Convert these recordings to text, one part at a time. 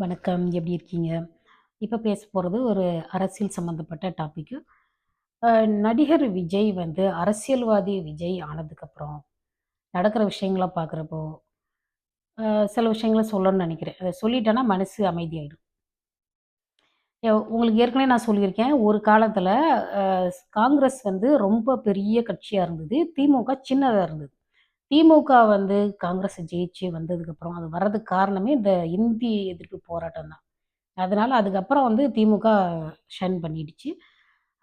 வணக்கம். எப்படி இருக்கீங்க? இப்போ பேச போகிறது ஒரு அரசியல் சம்மந்தப்பட்ட டாபிக்கு. நடிகர் விஜய் வந்து அரசியல்வாதி விஜய் ஆனதுக்கப்புறம், நடக்கிற விஷயங்களை பார்க்குறப்போ, சில விஷயங்கள சொல்லணும்னு நினைக்கிறேன் அதை சொல்லிட்டேன்னா மனசு அமைதியாயிடும். உங்களுக்கு ஏற்கனவே நான் சொல்லியிருக்கேன். ஒரு காலத்தில் காங்கிரஸ் வந்து ரொம்ப பெரிய கட்சியாக இருந்தது. திமுக சின்னதாக இருந்தது. திமுக வந்து காங்கிரஸ் ஜெயிச்சு வந்ததுக்கப்புறம், அது வர்றதுக்கு காரணமே இந்த இந்தி எதிர்ப்பு போராட்டம் தான். அதனால் அதுக்கப்புறம் வந்து திமுக ஷன் பண்ணிடுச்சு.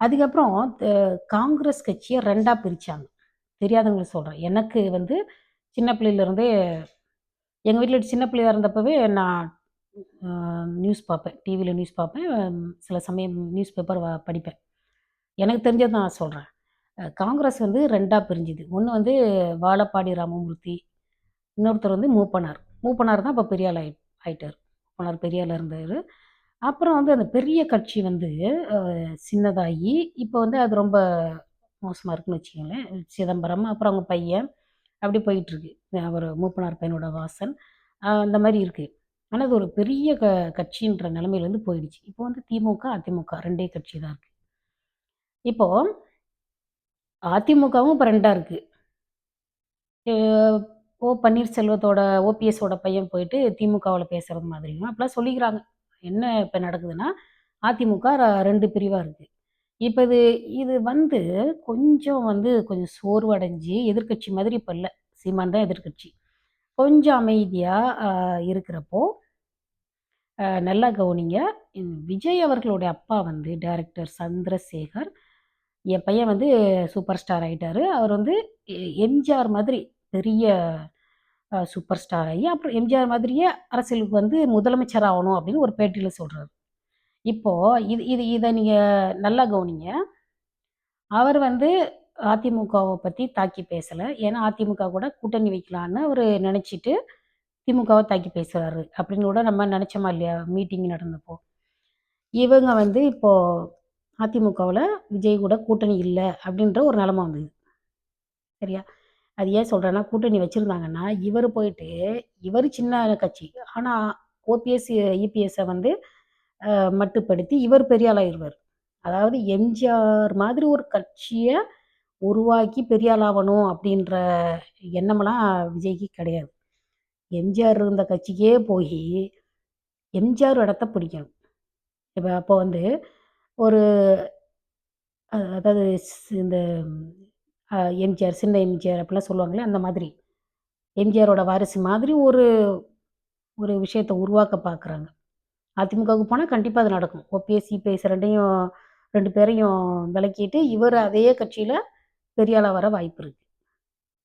அதுக்கப்புறம் காங்கிரஸ் கட்சியை ரெண்டாக பிரித்தாங்க தெரியாதவங்களுக்கு சொல்கிறேன் எனக்கு வந்து சின்ன பிள்ளையிலேருந்தே எங்கள் வீட்டில் சின்ன பிள்ளையாக இருந்தப்பவே நான் நியூஸ் பார்ப்பேன். டிவியில் நியூஸ் பார்ப்பேன். சில சமயம் நியூஸ் பேப்பர் படிப்பேன். எனக்கு தெரிஞ்சதை நான் சொல்கிறேன் காங்கிரஸ் வந்து ரெண்டாக பிரிஞ்சுது. ஒன்று வந்து வாழப்பாடி ராமமூர்த்தி, இன்னொருத்தர் வந்து மூப்பனார். மூப்பனார் தான் இப்போ பெரிய ஆள் ஆயி மூப்பனார் பெரிய இருந்தார் அப்புறம் வந்து அந்த பெரிய கட்சி வந்து சின்னதாகி, இப்போ வந்து அது ரொம்ப மோசமாக இருக்குன்னு வச்சுக்கோங்களேன் சிதம்பரம், அப்புறம் அவங்க பையன், அப்படி போயிட்டுருக்கு. அவர் மூப்பனார் பையனோட வாசன். அந்த மாதிரி இருக்குது ஆனால் அது ஒரு பெரிய க கட்சின்ற நிலமையிலேருந்து போயிடுச்சு. இப்போ வந்து திமுக, அதிமுக ரெண்டே கட்சி தான் இருக்குது இப்போது அதிமுகவும் இப்போ ரெண்டாக இருக்குது ஓ. பன்னீர்செல்வத்தோட ஓபிஎஸோட பையன் போயிட்டு திமுகவில் பேசுகிறது மாதிரியும், அப்படிலாம் சொல்லிக்கிறாங்க. என்ன இப்போ நடக்குதுன்னா, அதிமுக ரெண்டு பிரிவாக இருக்குது இப்போ இது இது வந்து கொஞ்சம் வந்து கொஞ்சம் சோர்வடைஞ்சு எதிர்க்கட்சி மாதிரி இப்போ இல்லை சீமான் தான் எதிர்க்கட்சி. கொஞ்சம் அமைதியாக இருக்கிறப்போ, நல்லா கவனிங்க. விஜய் அவர்களுடைய அப்பா வந்து டைரக்டர் சந்திரசேகர். என் பையன் வந்து சூப்பர் ஸ்டார் ஆகிட்டார் அவர் வந்து எம்ஜிஆர் மாதிரி பெரிய சூப்பர் ஸ்டார் ஆகி, அப்புறம் எம்ஜிஆர் மாதிரியே அரசியலுக்கு வந்து முதலமைச்சர் ஆகணும் அப்படின்னு ஒரு பேட்டியில் சொல்கிறார் இப்போ இது இது இதை நீங்கள் நல்லா கவனிங்க. அவர் வந்து அதிமுகவை பற்றி தாக்கி பேசலை ஏன்னா அதிமுக கூட கூட்டணி வைக்கலான்னு அவர் நினச்சிட்டு திமுகவை தாக்கி பேசுறாரு. அப்படின்னு கூட நம்ம நினச்சோமா இல்லையா? மீட்டிங் நடந்தப்போ. இவங்க வந்து இப்போது அதிமுகவில் விஜய் கூட கூட்டணி இல்லை அப்படின்ற ஒரு நிலமை வந்தது. சரியா? அது ஏன் சொல்கிறேன்னா கூட்டணி வச்சுருந்தாங்கன்னா இவர் போயிட்டு இவர் சின்ன கட்சி. ஆனால் ஓபிஎஸ், இபிஎஸ்ஸ வந்து மட்டுப்படுத்தி இவர் பெரிய ஆளாயிருவாரு. அதாவது எம்ஜிஆர் மாதிரி ஒரு கட்சியை உருவாக்கி பெரிய ஆளாகணும் அப்படின்ற எண்ணமெல்லாம் விஜய்க்கு கிடையாது. எம்ஜிஆர் இருந்த கட்சிக்கே போய் எம்ஜிஆர் இடத்த பிடிக்கணும். இப்போ அப்போ வந்து ஒரு அதாவது இந்த எம்ஜிஆர், சின்ன எம்ஜிஆர் அப்படிலாம் சொல்லுவாங்களே அந்த மாதிரி. எம்ஜிஆரோட வாரிசு மாதிரி ஒரு ஒரு விஷயத்த உருவாக்க பார்க்குறாங்க. அதிமுகவுக்கு போனால் கண்டிப்பாக அது நடக்கும். ஓபிஎஸ், சிபிஎஸ் ரெண்டையும் ரெண்டு பேரையும் விலக்கிட்டு, இவர் அதே கட்சியில் பெரிய வர வாய்ப்பு இருக்குது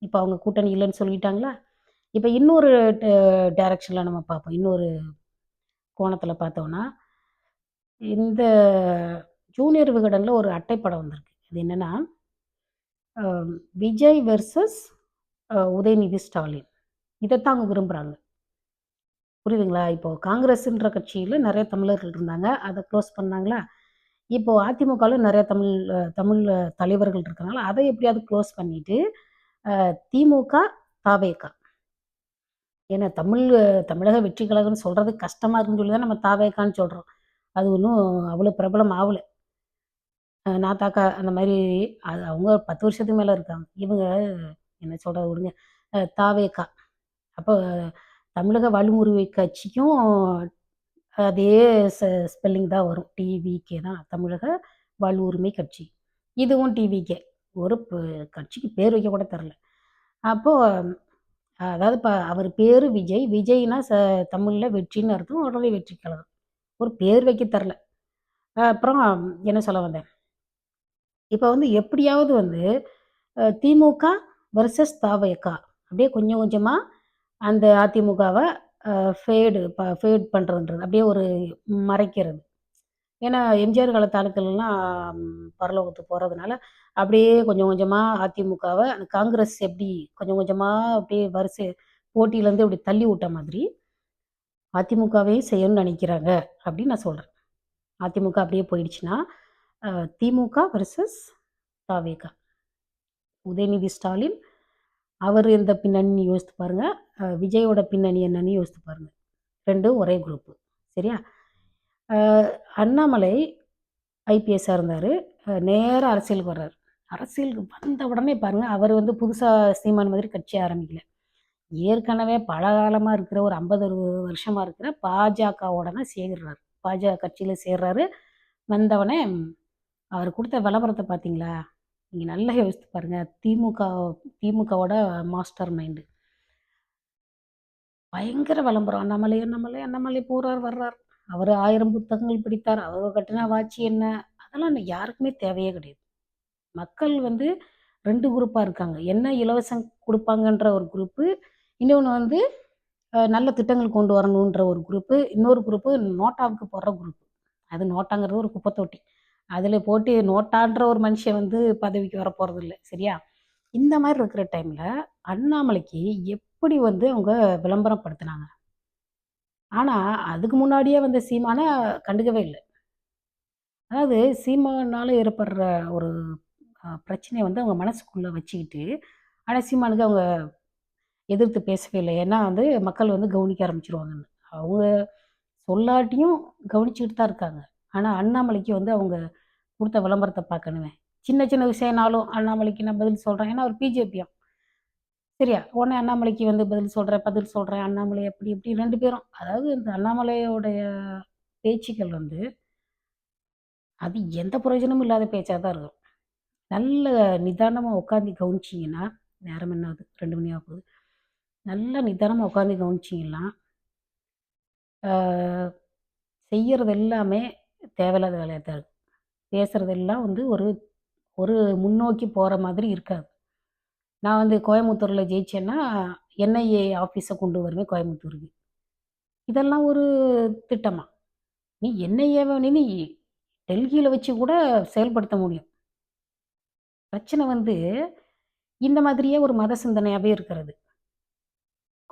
இப்போ அவங்க கூட்டணி இல்லைன்னு சொல்லிட்டாங்களா? இப்போ இன்னொரு ட நம்ம பார்ப்போம். இன்னொரு கோணத்தில் பார்த்தோன்னா இந்த ஜூனியர் விகடனில் ஒரு அட்டைப்படம் வந்திருக்கு. அது என்னன்னா, விஜய் வெர்சஸ் உதயநிதி ஸ்டாலின். இதைத்தான் அவங்க விரும்புகிறாங்க புரியுதுங்களா? இப்போது காங்கிரஸ்ன்ற கட்சியில் நிறைய தமிழர்கள் இருந்தாங்க. அதை க்ளோஸ் பண்ணாங்களா? இப்போது அதிமுகவில் நிறைய தமிழ் தமிழ் தலைவர்கள் இருக்கனால, அதை எப்படியாவது க்ளோஸ் பண்ணிட்டு, திமுக, தாவேகா. ஏன்னா தமிழ் தமிழக வெற்றி கழகம்னு சொல்கிறது கஷ்டமாக இருக்குன்னு சொல்லி தான் நம்ம தாவேகான்னு சொல்கிறோம் அது ஒன்றும் அவ்வளோ பிரபலம் ஆகலை நான் நாத்தாக்கா அந்த மாதிரி அது அவங்க 10 வருஷத்துக்கு மேலே இருக்காங்க. இவங்க என்ன சொல்கிறது விடுங்க. தாவேக்கா அப்போ தமிழக வலுவுரிமை கட்சிக்கும் அதே ஸ் ஸ்பெல்லிங் தான் வரும். டிவிகே தான். தமிழக வாழ்வுரிமை கட்சி. இதுவும் டிவிகே. ஒரு கட்சிக்கு பேர் வைக்க கூட தெரில அப்போது அதாவது இப்போ அவர் பேர் விஜய். விஜய்னா ச தமிழில் வெற்றின்னு அர்த்தம். உடனே வெற்றி கழகம். ஒரு பேர் வைக்க தரல அப்புறம் என்ன சொல்ல வந்தேன்? இப்போ வந்து எப்படியாவது வந்து திமுக வர்சஸ் தாவயக்கா அப்படியே கொஞ்சம் கொஞ்சமாக அந்த அதிமுகவை ஃபேடு ப ஃபேட் பண்ணுறதுன்றது அப்படியே ஒரு மறைக்கிறது. ஏன்னா எம்ஜிஆர் கால தாலுக்கள்லாம் பரலோகத்துக்கு போகிறதுனால அப்படியே கொஞ்சம் கொஞ்சமாக அதிமுகவை அந்த காங்கிரஸ் எப்படி கொஞ்சம் கொஞ்சமாக அப்படியே வரிசை போட்டியிலேருந்து இப்படி தள்ளி விட்ட மாதிரி, அதிமுகவே செய்யணும்னு நினைக்கிறாங்க அப்படின்னு நான் சொல்கிறேன் அதிமுக அப்படியே போயிடுச்சுன்னா, திமுக வெர்சஸ் தாவேகா. உதயநிதி ஸ்டாலின், அவர் எந்த பின்னணின்னு யோசித்து பாருங்கள் விஜயோட பின்னணி என்னன்னு யோசித்து பாருங்கள் ரெண்டும் ஒரே குரூப்பு. சரியா அண்ணாமலை ஐபிஎஸ்ஸாக இருந்தார் நேராக அரசியலுக்கு வர்றார் அரசியலுக்கு வந்த உடனே பாருங்கள் அவர் வந்து புதுசாக சீமான் மாதிரி கட்சி ஆரம்பிக்கல. ஏற்கனவே பல இருக்கிற ஒரு ஐம்பது அறுபது வருஷமாக இருக்கிற பாஜகவோட தான் சேர்றாரு. பாஜக கட்சியில் சேர்றாரு. வந்தவனே அவர் கொடுத்த விளம்பரத்தை பார்த்தீங்களா? நீங்கள் நல்லா யோசித்து பாருங்கள் திமுக திமுகவோட மாஸ்டர் மைண்டு பயங்கர விளம்பரம். அண்ணாமலை, அண்ணாமலை, அண்ணாமலை போகிறார் வர்றார். அவர் ஆயிரம் புத்தகங்கள் பிடித்தார் அவர் கட்டின வாட்சி என்ன? அதெல்லாம் யாருக்குமே தேவையே கிடையாது. மக்கள் வந்து ரெண்டு குரூப்பாக இருக்காங்க. என்ன இலவசம் கொடுப்பாங்கன்ற ஒரு குரூப்பு. இன்னொன்று வந்து நல்ல திட்டங்கள் கொண்டு வரணுன்ற ஒரு குரூப்பு. இன்னொரு குரூப்பு நோட்டாவுக்கு போடுற குரூப். அது நோட்டாங்கிறது ஒரு குப்பைத்தொட்டி அதில் போட்டு நோட்டான்ற ஒரு மனுஷன் வந்து பதவிக்கு வர போகிறது இல்லை சரியா? இந்த மாதிரி இருக்கிற டைமில் அண்ணாமலைக்கு எப்படி வந்து அவங்க விளம்பரப்படுத்தினாங்க ஆனால் அதுக்கு முன்னாடியே வந்த சீமானை கண்டுக்கவே இல்லை அதாவது சீமானால் ஏற்படுற ஒரு பிரச்சனையை வந்து அவங்க மனசுக்குள்ளே வச்சுக்கிட்டு, ஆனால் சீமானுக்கு அவங்க எதிர்த்து பேசவே இல்லை ஏன்னா வந்து மக்கள் வந்து கவனிக்க ஆரம்பிச்சிருவாங்கன்னு அவங்க சொல்லாட்டியும் கவனிச்சுக்கிட்டு தான் இருக்காங்க. ஆனால் அண்ணாமலைக்கு வந்து அவங்க கொடுத்த விளம்பரத்தை பார்க்கணுமே. சின்ன சின்ன விஷயம்னாலும் அண்ணாமலைக்கு நான் பதில் சொல்கிறேன் ஏன்னா அவர் பிஜேபியாம். சரியா? உடனே அண்ணாமலைக்கு வந்து பதில் சொல்கிறேன் பதில் சொல்கிறேன் அண்ணாமலை அப்படி இப்படி ரெண்டு பேரும். அதாவது இந்த அண்ணாமலையோடைய பேச்சுக்கள் வந்து அது எந்த பிரயோஜனமும் இல்லாத பேச்சாக தான் இருக்கும். நல்ல நிதானமாக உட்காந்து கவனிச்சிங்கன்னா நேரம் என்ன ஆகுது? 2 மணி ஆகுது நல்லா நிதானமாக உட்காந்து கவனிச்சிங்கன்னா செய்கிறது எல்லாமே தேவையில்லாத வேலையாக தான் இருக்கும். பேசுகிறதெல்லாம் வந்து ஒரு ஒரு முன்னோக்கி போகிற மாதிரி இருக்காது. நான் வந்து கோயம்புத்தூரில் ஜெயிச்சேன்னா, என்ஐஏ ஆஃபீஸை கொண்டு வருவேன் கோயம்புத்தூருக்கு. இதெல்லாம் ஒரு திட்டமாக நீ என்ஐஏவை நீ டெல்லியில் வச்சு கூட செயல்படுத்த முடியும். பிரச்சனை வந்து இந்த மாதிரியே ஒரு மத சிந்தனையாகவே இருக்கிறது.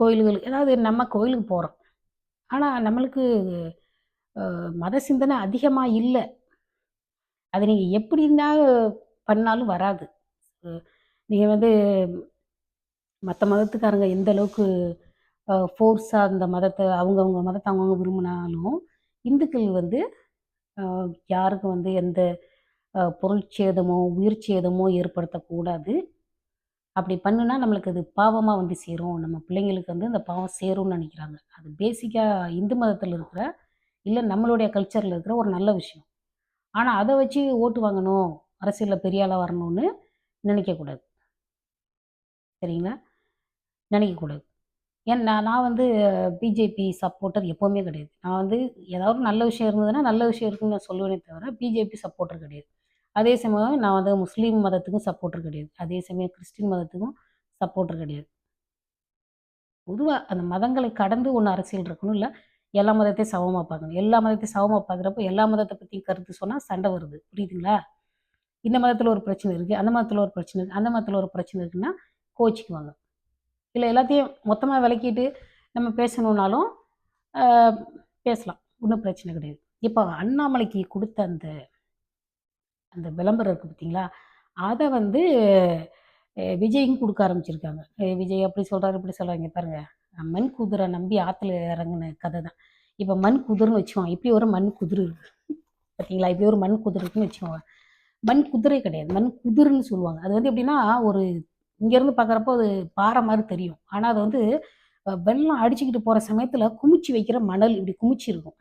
கோயில்கள் ஏதாவது நம்ம கோயிலுக்கு போகிறோம் ஆனால் நம்மளுக்கு மத சிந்தனை அதிகமாக இல்லை அது நீங்கள் எப்படின்னா பண்ணாலும் வராது. நீங்கள் வந்து மற்ற மதத்துக்காரங்க எந்த அளவுக்கு ஃபோர்ஸாக அந்த மதத்தை அவங்கவுங்க மதத்தை அவங்கவுங்க விரும்பினாலும், இந்துக்கள் வந்து யாருக்கும் வந்து எந்த பொருள் சேதமோ, உயிர் சேதமோ ஏற்படுத்தக்கூடாது. அப்படி பண்ணுனா நம்மளுக்கு அது பாவமாக வந்து சேரும். நம்ம பிள்ளைங்களுக்கு வந்து இந்த பாவம் சேரும்னு நினைக்கிறாங்க அது பேசிக்காக இந்து மதத்தில் இருக்கிற, இல்லை நம்மளுடைய கல்ச்சரில் இருக்கிற ஒரு நல்ல விஷயம். ஆனால் அதை வச்சு ஓட்டு வாங்கணும், அரசியலில் பெரிய ஆளா வரணும்னு நினைக்கக்கூடாது. சரிங்களா? நினைக்கக்கூடாது. ஏன் நான் நான் வந்து பிஜேபி சப்போர்ட்டர் எப்போவுமே கிடையாது. நான் வந்து ஏதாவது நல்ல விஷயம் இருந்ததுன்னா, நல்ல விஷயம் இருக்குன்னு நான் சொல்லுவேனே தவிர, பிஜேபி சப்போர்ட்டர் கிடையாது. அதே சமயம் நான் வந்து முஸ்லீம் மதத்துக்கும் சப்போர்ட்டர் கிடையாது. அதே சமயம் கிறிஸ்டின் மதத்துக்கும் சப்போர்ட்டர் கிடையாது. பொதுவாக அந்த மதங்களை கடந்து ஒன்று அரசியல் இருக்கணும். இல்லை எல்லா மதத்தையும் சமமாக பார்க்கணும். எல்லா மதத்தையும் சமமாக பார்க்குறப்போ, எல்லா மதத்தை பற்றி கருத்து சொன்னால் சண்டை வருது. புரியுதுங்களா? இந்த மதத்தில் ஒரு பிரச்சனை இருக்குது அந்த மதத்தில் ஒரு பிரச்சனை இருக்கு. அந்த மதத்தில் ஒரு பிரச்சனை இருக்குன்னா, கோச்சிக்குவாங்க இல்லை எல்லாத்தையும் மொத்தமாக விளக்கிட்டு நம்ம பேசணுன்னாலும் பேசலாம். ஒன்றும் பிரச்சனை கிடையாது. இப்போ அண்ணாமலைக்கு கொடுத்த அந்த அந்த விளம்பரம் இருக்குது பார்த்தீங்களா? அதை வந்து அ விஜய்க்கும் ஆரம்பிச்சிருக்காங்க. விஜய் அப்படி சொல்கிறாரு இப்படி சொல்கிறாங்க பாருங்கள் பாருங்க, மண் குதிரை நம்பி ஆற்றுல இறங்குன கதை தான். இப்போ மண் குதிரைன்னு வச்சுக்கோங்க. இப்படி ஒரு மண் குதிரை இருக்கு. பார்த்தீங்களா? இப்படி ஒரு மண் குதிரை இருக்குன்னு வச்சுக்கோங்க. மண் குதிரை கிடையாது. மண் குதிர்ன்னு சொல்லுவாங்க. அது வந்து எப்படின்னா, ஒரு இங்கேருந்து பார்க்குறப்போ அது பாறை மாதிரி தெரியும். ஆனால் அது வந்து வெள்ளம் அடிச்சுக்கிட்டு போகிற சமயத்தில் குமிச்சு வைக்கிற மணல் இப்படி குமிச்சு இருக்கும்.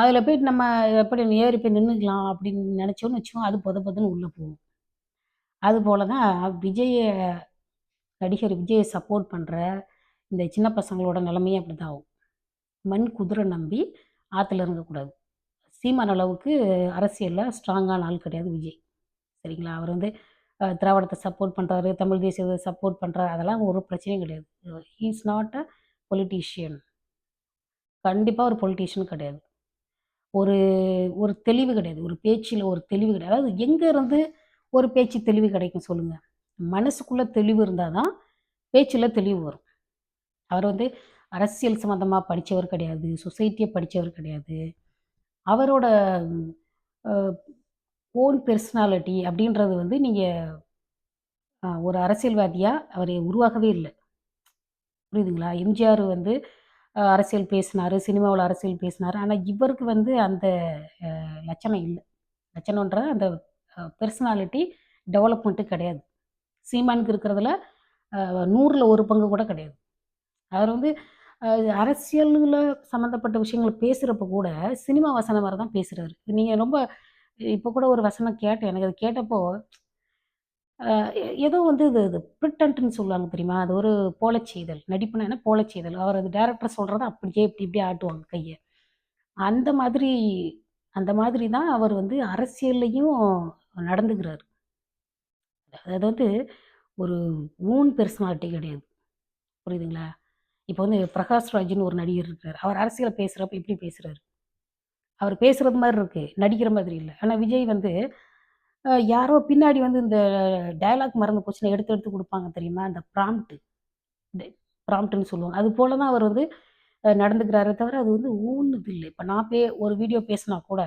அதில் போயிட்டு நம்ம எப்படி ஏறி போய் நின்றுக்கலாம் அப்படின்னு நினச்சோன்னு வச்சுக்கோங்க, அது பொத பொதன்னு உள்ளே போகும். அதுபோல தான் விஜய நடிகர் விஜயை சப்போர்ட் பண்ணுற இந்த சின்ன பசங்களோட நிலைமையும் அப்படிதான் ஆகும். மண் குதிரை நம்பி ஆற்றுல இறங்கக்கூடாது. சீமான் அளவுக்கு அரசியலில் ஸ்ட்ராங்கான ஆள் கிடையாது விஜய். சரிங்களா? அவர் வந்து திராவிடத்தை சப்போர்ட் பண்ணுறாரு தமிழ் தேசியத்தை சப்போர்ட் பண்ணுறாரு அதெல்லாம் ஒரு பிரச்சனையும் கிடையாது. He is not a politician. கண்டிப்பாக ஒரு பொலிட்டீஷியன் கிடையாது. ஒரு ஒரு தெளிவு கிடையாது. ஒரு பேச்சில் ஒரு தெளிவு கிடையாது. அதாவது எங்கே இருந்து ஒரு பேச்சு தெளிவு கிடைக்கும் சொல்லுங்கள் மனசுக்குள்ளே தெளிவு இருந்தால் தான் பேச்சில் தெளிவு வரும். அவர் வந்து அரசியல் சம்மந்தமாக படித்தவர் கிடையாது. சொசைட்டியை படித்தவர் கிடையாது. அவரோட ஓன் பெர்சனாலிட்டி அப்படின்றது வந்து நீங்கள் ஒரு அரசியல்வாதியாக அவர் உருவாகவே இல்லை புரியுதுங்களா? எம்ஜிஆர் வந்து அரசியல் பேசினார் சினிமாவில் அரசியல் பேசினார் ஆனால் இவருக்கு வந்து அந்த லட்சணம் இல்லை லட்சணன்ற அந்த பெர்சனாலிட்டி டெவலப்மெண்ட்டு கிடையாது. சீமானுக்கு இருக்கிறதுல நூறில் ஒரு பங்கு கூட கிடையாது. அவர் வந்து அரசியலில் சம்மந்தப்பட்ட விஷயங்கள் பேசுகிறப்ப கூட, சினிமா வசனம் மாதிரி தான் பேசுகிறாரு நீங்கள் ரொம்ப இப்போ கூட ஒரு வசனம் கேட்டேன். எனக்கு அது கேட்டப்போ ஏதோ வந்து இது இது பிரிட்டன்ட்னு சொல்லுவாங்க தெரியுமா? அது ஒரு போலச்செய்தல் நடிப்புனா என்ன? போலச்செய்தல் அவர் அது டேரக்டர் சொல்கிறத அப்படியே இப்படி இப்படி ஆட்டுவாங்க கையை அந்த மாதிரி அந்த மாதிரி தான் அவர் வந்து அரசியல்லையும் நடந்துக்கிறார் அது வந்து ஒரு ஓன் பெர்சனாலிட்டி கிடையாது. புரியுதுங்களா? இப்போ வந்து பிரகாஷ் ராஜ்ன்னு ஒரு நடிகர் இருக்கிறார் அவர் அரசியலை பேசுறப்ப எப்படி பேசுகிறாரு அவர் பேசுகிறது மாதிரி இருக்குது நடிக்கிற மாதிரி இல்லை ஆனால் விஜய் வந்து யாரோ பின்னாடி வந்து இந்த டயலாக் மறந்து போச்சுன்னா எடுத்து எடுத்து கொடுப்பாங்க தெரியுமா? அந்த ப்ராம்ப்ட் டெ சொல்லுவாங்க. அது போல தான் அவர் வந்து நடந்துக்கிறாரே தவிர, அது வந்து ஓன் இல்லை இப்போ நான் பே ஒரு வீடியோ பேசினா கூட,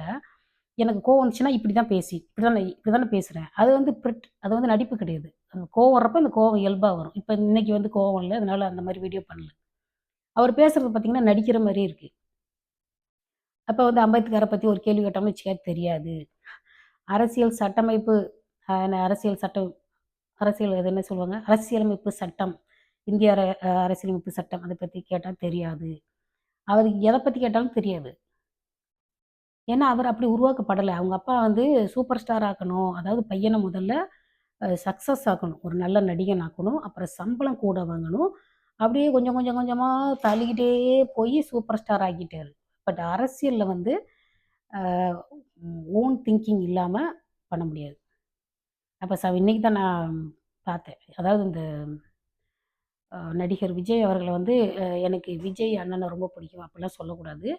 எனக்கு கோவம் வந்துச்சுன்னா இப்படி தான் பேசி இப்படி தானே இப்படி தானே பேசுகிறேன் அது வந்து பிரிட் அது வந்து நடிப்பு கிடையாது. அந்த கோவம் வர்றப்ப அந்த கோவம் இயல்பாக வரும். இப்போ இன்னைக்கு வந்து கோவம் இல்லை அதனால அந்த மாதிரி வீடியோ பண்ணல. அவர் பேசுறது பார்த்தீங்கன்னா, நடிக்கிற மாதிரி இருக்கு. அப்போ வந்து அம்பேத்கரை பற்றி ஒரு கேள்வி கேட்டோம்னு வச்சுக்கா தெரியாது. அரசியல் சட்டமைப்பு அரசியல் சட்டம் அரசியல் அது என்ன சொல்லுவாங்க? அரசியலமைப்பு சட்டம். இந்திய அர அரசியலமைப்பு சட்டம். அதை பற்றி கேட்டால் தெரியாது. அவருக்கு எதை பற்றி கேட்டாலும் தெரியாது. ஏன்னா, அவர் அப்படி உருவாக்கப்படலை அவங்க அப்பா வந்து சூப்பர் ஸ்டார் ஆக்கணும். அதாவது பையனை முதல்ல சக்ஸஸ் சக்சஸ் ஆக்கணும். ஒரு நல்ல நடிகன் ஆக்கணும். அப்புறம் சம்பளம் கூட வாங்கணும். அப்படியே கொஞ்சம் கொஞ்சம் கொஞ்சமாக தள்ளிக்கிட்டே போய் சூப்பர் ஸ்டார் ஆக்கிட்டார் பட் அரசியலில் வந்து ஓன் திங்கிங் இல்லாமல் பண்ண முடியாது. அப்போ ச இன்றைக்கி தான் நான் பார்த்தேன். அதாவது இந்த நடிகர் விஜய் அவர்களை வந்து எனக்கு விஜய் அண்ணனை ரொம்ப பிடிக்கும். அப்படிலாம் சொல்லக்கூடாது.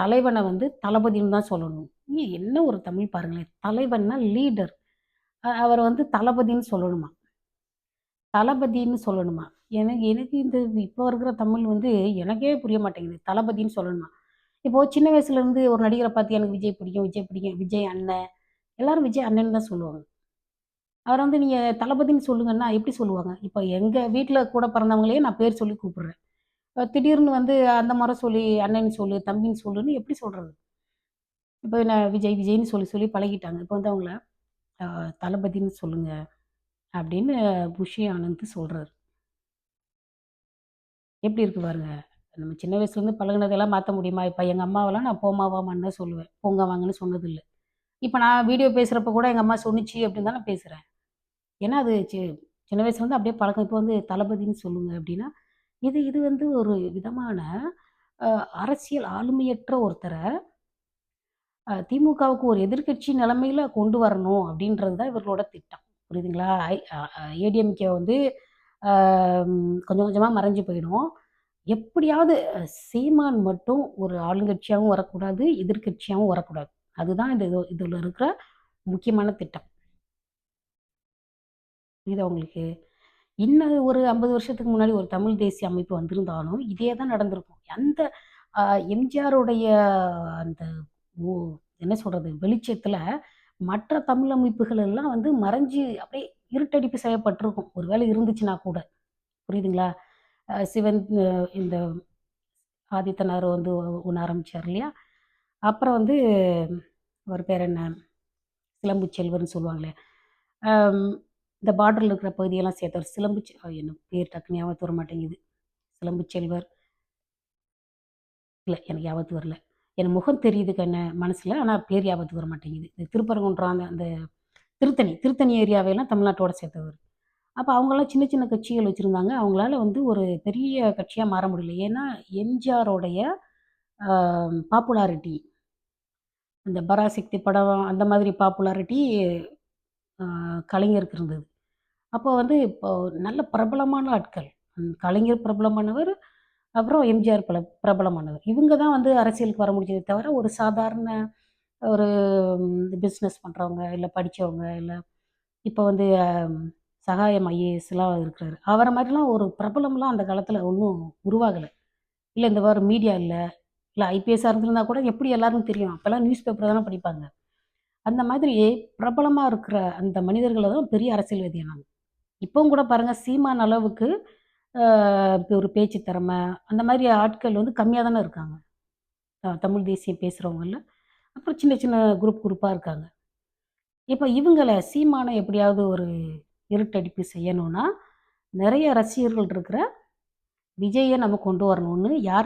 தலைவனை வந்து தளபதின்னு தான் சொல்லணும். நீ என்ன ஒரு தமிழ் பாருங்களேன். தலைவன்னா லீடர். அவரை வந்து தளபதின்னு சொல்லணுமா? தளபதின்னு சொல்லணுமா? எனக்கு எனக்கு இந்த இப்போ இருக்கிற தமிழ் வந்து எனக்கே புரிய மாட்டேங்குது. தளபதின்னு சொல்லணுமா? இப்போ சின்ன வயசுலேருந்து ஒரு நடிகரை பார்த்து எனக்கு விஜய் பிடிக்கும், விஜய் பிடிக்கும், விஜய் அண்ணன். எல்லாரும் விஜய் அண்ணன்னு தான் சொல்லுவாங்க. அவரை வந்து நீங்க தளபதின்னு சொல்லுங்கன்னா எப்படி சொல்லுவாங்க? இப்போ எங்க வீட்டில் கூட பிறந்தவங்களையே நான் பேர் சொல்லி கூப்பிடுறேன். திடீர்னு வந்து அந்த முறை சொல்லி அண்ணன் சொல்லு, தம்பின்னு சொல்லுன்னு எப்படி சொல்றது? இப்போ நான் விஜய், விஜய்ன்னு சொல்லி சொல்லி பழகிட்டாங்க. இப்போ வந்து அவங்கள தளபதின்னு சொல்லுங்க அப்படின்னு புஷி ஆனந்த் சொல்றாரு. எப்படி இருக்கு பாருங்க. நம்ம சின்ன வயசுலேருந்து பழகுனதெல்லாம் மாற்ற முடியுமா? இப்போ எங்கள் அம்மாவெல்லாம் நான் போமாவாமான்னு தான் சொல்லுவேன். போங்க, வாங்கன்னு சொன்னதில்லை இப்போ நான் வீடியோ பேசுகிறப்ப கூட எங்கள் அம்மா சொன்னுச்சு அப்படின்னு தான் நான் பேசுகிறேன் ஏன்னா அது சி சின்ன வயசுலேருந்து அப்படியே பழக்கம். இப்போ வந்து தளபதின்னு சொல்லுங்க அப்படின்னா, இது இது வந்து ஒரு விதமான அரசியல் ஆளுமையற்ற ஒருத்தரை திமுகவுக்கு ஒரு எதிர்க்கட்சி நிலைமையில் கொண்டு வரணும் அப்படின்றது தான் இவர்களோட திட்டம். புரியுதுங்களா? ஐ ஏடிஎம்கே வந்து கொஞ்சம் கொஞ்சமாக மறைஞ்சு போயிடும். எப்படியாவது சீமான் மட்டும் ஒரு ஆளுங்கட்சியாகவும் வரக்கூடாது, எதிர்கட்சியாகவும் வரக்கூடாது. அதுதான் இந்த இதில் இருக்கிற முக்கியமான திட்டம். இது உங்களுக்கு? இன்னும் ஒரு 50 வருஷத்துக்கு முன்னாடி ஒரு தமிழ் தேசிய அமைப்பு வந்திருந்தாலும், இதே தான் நடந்திருக்கும். அந்த எம்ஜிஆருடைய அந்த ஓ என்ன சொல்கிறது வெளிச்சத்தில் மற்ற தமிழ் அமைப்புகள் எல்லாம் வந்து மறைஞ்சு அப்படியே இருட்டடிப்பு செய்யப்பட்டிருக்கும். ஒரு வேளை இருந்துச்சுன்னா கூட. புரியுதுங்களா? சிவன் இந்த ஆதித்தனார் வந்து உண ஆரம்பிச்சார் இல்லையா? அப்புறம் வந்து அவர் பேர் என்ன? சிலம்பு செல்வர்னு சொல்லுவாங்களே. இந்த பார்டரில் இருக்கிற பகுதியெல்லாம் சேர்த்தவர். சிலம்பு செ என்ன பேர் டக்குன்னு ஞாபகத்துக்கு வர மாட்டேங்குது. சிலம்பு செல்வர். இல்லை எனக்கு யாபத்து வரல. எனக்கு முகம் தெரியுது கண்ண மனசில் ஆனால் பேர் ஞாபகத்துக்கு வர மாட்டேங்குது. இந்த திருப்பரங்குன்றம் அந்த அந்த திருத்தணி திருத்தணி ஏரியாவையெல்லாம் தமிழ்நாட்டோட சேர்த்தவர். அப்போ அவங்களாம் சின்ன சின்ன கட்சிகள் வச்சுருந்தாங்க அவங்களால வந்து ஒரு பெரிய கட்சியாக மாற முடியல. ஏன்னா, எம்ஜிஆருடைய பாப்புலாரிட்டி இந்த பராசக்தி படம் அந்த மாதிரி பாப்புலாரிட்டி கலைஞருக்கு இருந்தது. அப்போ வந்து இப்போ நல்ல பிரபலமான ஆட்கள். கலைஞர் பிரபலமானவர், அப்புறம் எம்ஜிஆர் பல பிரபலமானவர். இவங்க தான் வந்து அரசியலுக்கு வர முடிஞ்சதே தவிர, ஒரு சாதாரண ஒரு பிஸ்னஸ் பண்ணுறவங்க இல்லை படிச்சவங்க, இல்லை இப்போ வந்து சகாயம் ஐஏஎஸ்லாம் இருக்கிறார். அவரை மாதிரிலாம் ஒரு பிரபலம்லாம் அந்த காலத்தில் ஒன்றும் உருவாகலை. இல்லை இந்த வாரம் மீடியா இல்லை இல்லை ஐபிஎஸ்ஸாக இருந்திருந்தா கூட எப்படி எல்லாருக்கும் தெரியும்? அப்போல்லாம் நியூஸ் பேப்பர் தானே படிப்பாங்க. அந்த மாதிரி பிரபலமாக இருக்கிற அந்த மனிதர்களை தான் பெரிய அரசியல்வாதி நாங்கள் இப்போவும் கூட பாருங்கள் சீமான அளவுக்கு இப்போ ஒரு பேச்சு திறமை அந்த மாதிரி ஆட்கள் வந்து கம்மியாக தானே இருக்காங்க. தமிழ் தேசியம் பேசுகிறவங்கள அப்புறம் சின்ன சின்ன குரூப் குரூப்பாக இருக்காங்க. இப்போ இவங்களை சீமான எப்படியாவது ஒரு இருட்டடிப்பு செய்யணும்னா நிறைய ரசிகர்கள் இருக்கிற விஜயை நம்ம கொண்டு வரணும்னு யார்